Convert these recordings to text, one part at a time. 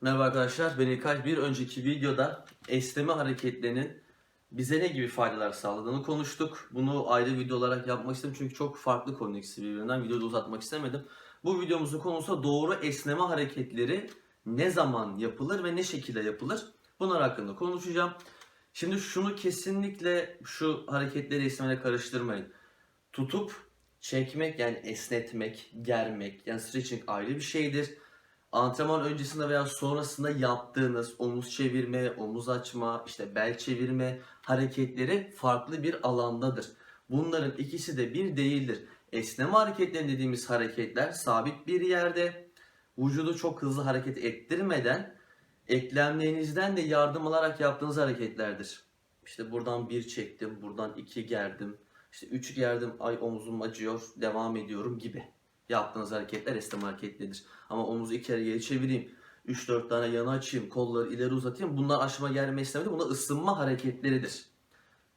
Merhaba arkadaşlar, ben İlkay. Bir önceki videoda esneme hareketlerinin bize ne gibi faydalar sağladığını konuştuk. Bunu ayrı video olarak yapmak istedim çünkü çok farklı konu ikisi birbirinden. Videoda uzatmak istemedim. Bu videomuzun konusu doğru esneme hareketleri ne zaman yapılır ve ne şekilde yapılır? Bunlar hakkında konuşacağım. Şimdi şunu kesinlikle şu hareketleri esnemeyle karıştırmayın. Tutup çekmek yani esnetmek, germek yani stretching ayrı bir şeydir antrenman öncesinde veya sonrasında yaptığınız omuz çevirme, omuz açma, işte bel çevirme hareketleri farklı bir alandadır. Bunların ikisi de bir değildir. Esneme hareketleri dediğimiz hareketler sabit bir yerde vücudu çok hızlı hareket ettirmeden eklemlerinizden de yardım alarak yaptığınız hareketlerdir. İşte buradan bir çektim, buradan iki gerdim, işte üç gerdim, ay omuzum acıyor, devam ediyorum gibi yaptığınız hareketler esneme hareketleridir. Ama omuzu iki kere geri çevireyim, 3-4 tane yana açayım, kolları ileri uzatayım. Bunlar aşma germe esneme değil, bunlar ısınma hareketleridir.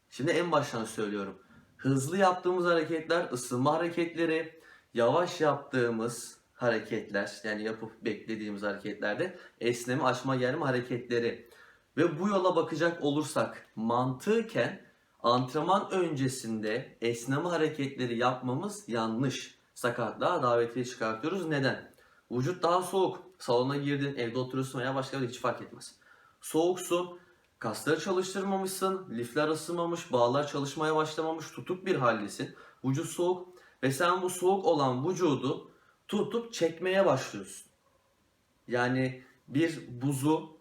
Şimdi en baştan söylüyorum. Hızlı yaptığımız hareketler ısınma hareketleri, yavaş yaptığımız hareketler yani yapıp beklediğimiz hareketlerde esneme, açma, germe hareketleri. Ve bu yola bakacak olursak mantıken antrenman öncesinde esneme hareketleri yapmamız yanlış. Sakatlığa davetiye çıkartıyoruz. Neden? Vücut daha soğuk. Salona girdin, evde oturuyorsun veya başka bir hiç fark etmez. Soğuksun, kasları çalıştırmamışsın, lifler ısınmamış, bağlar çalışmaya başlamamış, tutuk bir haldesin. Vücut soğuk ve sen bu soğuk olan vücudu tutup çekmeye başlıyorsun. Yani bir buzu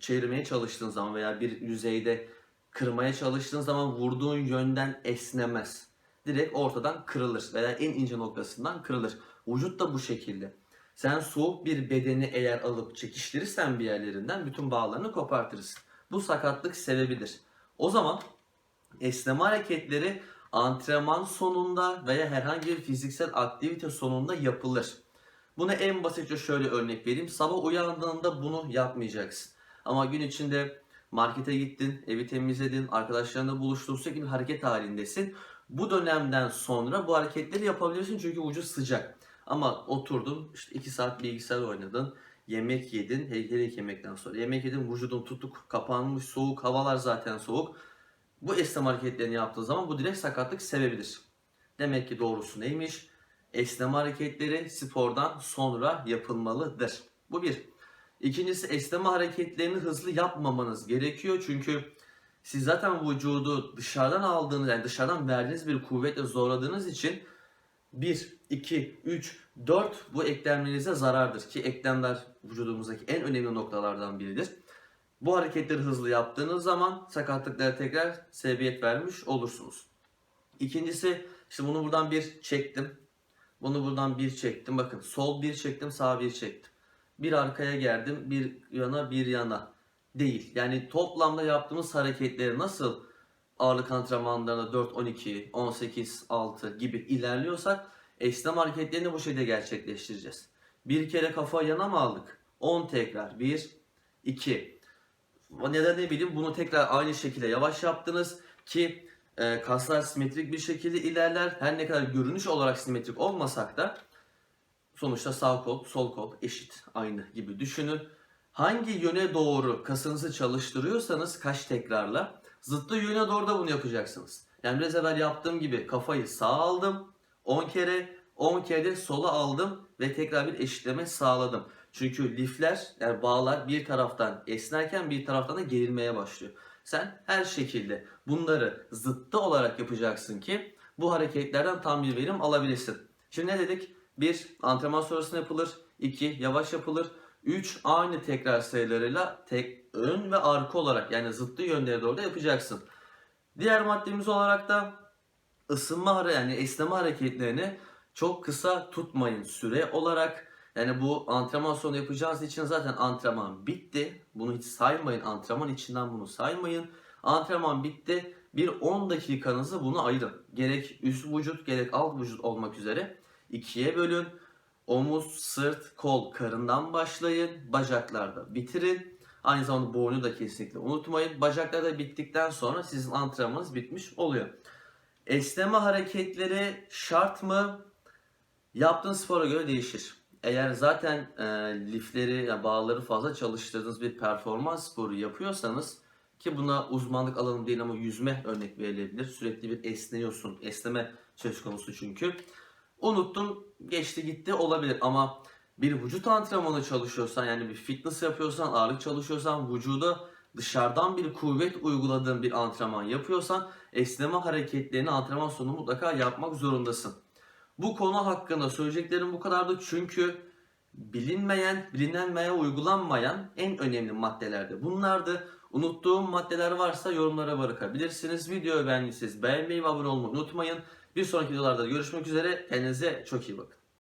çevirmeye çalıştığın zaman veya bir yüzeyde kırmaya çalıştığın zaman vurduğun yönden esnemez. Direkt ortadan kırılır veya en ince noktasından kırılır. Vücut da bu şekilde. Sen soğuk bir bedeni eğer alıp çekiştirirsen bir yerlerinden bütün bağlarını kopartırız. Bu sakatlık sebebidir. O zaman esneme hareketleri antrenman sonunda veya herhangi bir fiziksel aktivite sonunda yapılır. Buna en basitçe şöyle örnek vereyim. Sabah uyandığında bunu yapmayacaksın. Ama gün içinde markete gittin, evi temizledin, arkadaşlarınla buluştun, sürekli hareket halindesin. Bu dönemden sonra bu hareketleri yapabilirsin çünkü vücut sıcak. Ama oturdun, işte 2 saat bilgisayar oynadın, yemek yedin, hele yemekten sonra yemek yedin, vücudun tutuk, kapanmış, soğuk, havalar zaten soğuk. Bu esneme hareketlerini yaptığın zaman bu direkt sakatlık sebebidir. Demek ki doğrusu neymiş? Esneme hareketleri spordan sonra yapılmalıdır. Bu bir. İkincisi esneme hareketlerini hızlı yapmamanız gerekiyor. Çünkü siz zaten vücudu dışarıdan aldığınız yani dışarıdan verdiğiniz bir kuvvetle zorladığınız için 1, 2, 3, 4 bu eklemlerinize zarardır. Ki eklemler vücudumuzdaki en önemli noktalardan biridir. Bu hareketleri hızlı yaptığınız zaman sakatlıklara tekrar sebebiyet vermiş olursunuz. İkincisi işte bunu buradan bir çektim. Bunu buradan bir çektim. Bakın sol bir çektim sağ bir çektim. Bir arkaya geldim bir yana bir yana değil. Yani toplamda yaptığımız hareketleri nasıl ağırlık antrenmanlarında 4, 12, 18, 6 gibi ilerliyorsak esneme hareketlerini bu şekilde gerçekleştireceğiz. Bir kere kafa yana mı aldık? 10 tekrar. 1, 2. Neden ne bileyim bunu tekrar aynı şekilde yavaş yaptınız ki e, kaslar simetrik bir şekilde ilerler. Her ne kadar görünüş olarak simetrik olmasak da sonuçta sağ kol, sol kol eşit, aynı gibi düşünün. Hangi yöne doğru kasınızı çalıştırıyorsanız kaç tekrarla zıttı yöne doğru da bunu yapacaksınız. Yani biraz evvel yaptığım gibi kafayı sağa aldım 10 kere 10 kere sola aldım ve tekrar bir eşitleme sağladım. Çünkü lifler yani bağlar bir taraftan esnerken bir taraftan da gerilmeye başlıyor. Sen her şekilde bunları zıttı olarak yapacaksın ki bu hareketlerden tam bir verim alabilirsin. Şimdi ne dedik? 1. Antrenman sonrasında yapılır. 2. Yavaş yapılır. 3 aynı tekrar sayılarıyla tek ön ve arka olarak yani zıttı yönlere doğru da yapacaksın. Diğer maddemiz olarak da ısınma yani esneme hareketlerini çok kısa tutmayın süre olarak. Yani bu antrenman sonu yapacağınız için zaten antrenman bitti. Bunu hiç saymayın. Antrenman içinden bunu saymayın. Antrenman bitti. Bir 10 dakikanızı bunu ayırın. Gerek üst vücut gerek alt vücut olmak üzere ikiye bölün. Omuz, sırt, kol, karından başlayın. Bacaklarda bitirin. Aynı zamanda boynu da kesinlikle unutmayın. Bacaklarda bittikten sonra sizin antrenmanınız bitmiş oluyor. Esneme hareketleri şart mı? Yaptığın spora göre değişir. Eğer zaten e, lifleri, yani bağları fazla çalıştırdığınız bir performans sporu yapıyorsanız ki buna uzmanlık alanı değil ama yüzme örnek verilebilir. Sürekli bir esniyorsun. Esneme söz konusu çünkü. Unuttum, geçti gitti olabilir ama bir vücut antrenmanı çalışıyorsan yani bir fitness yapıyorsan, ağırlık çalışıyorsan, vücuda dışarıdan bir kuvvet uyguladığın bir antrenman yapıyorsan esneme hareketlerini antrenman sonu mutlaka yapmak zorundasın. Bu konu hakkında söyleyeceklerim bu kadardı çünkü bilinmeyen, bilinen veya uygulanmayan en önemli maddelerde bunlardı. Unuttuğum maddeler varsa yorumlara bırakabilirsiniz. Videoyu beğendiyseniz beğenmeyi ve abone olmayı unutmayın. Bir sonraki videolarda görüşmek üzere. Kendinize çok iyi bakın.